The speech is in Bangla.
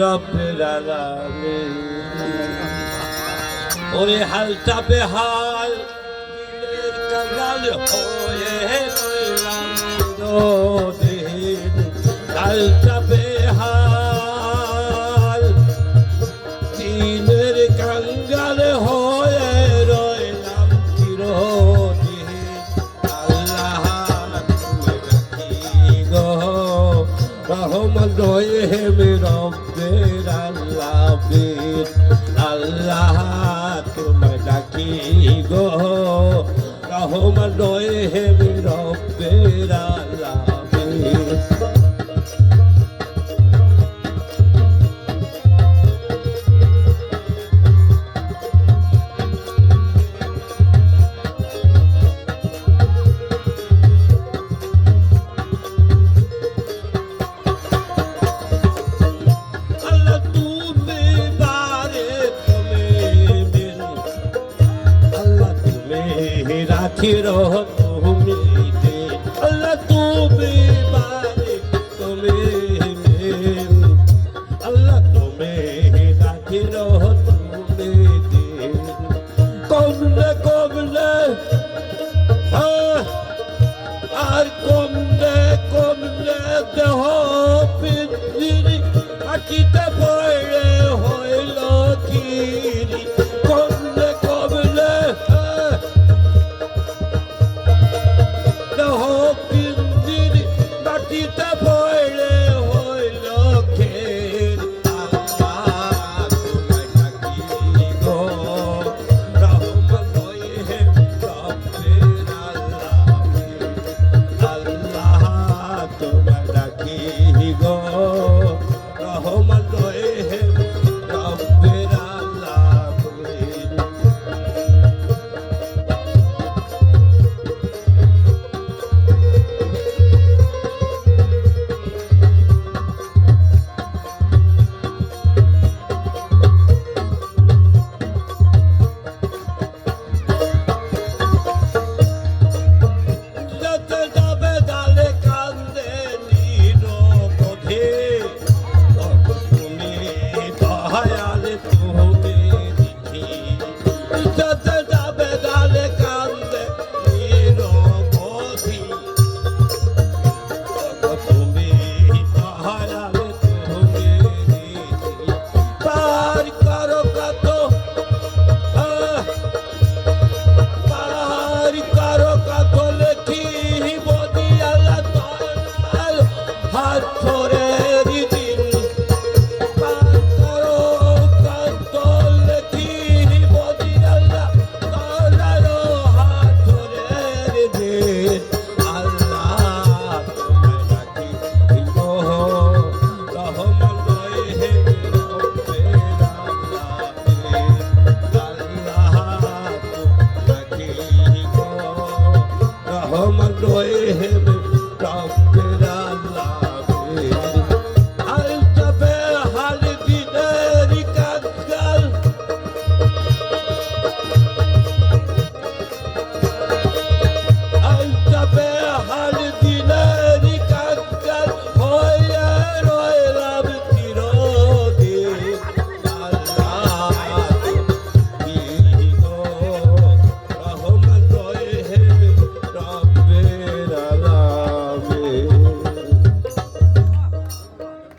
রব্বের আলামিন ওরে হালটা বেহাল কাঙ্গাল হয়ে রইলাম হালটা রহিম রব্বের আল্লাহ আল্লাহ তোমায় ডাকি গো। রহমান রহিম সাথীর তুমি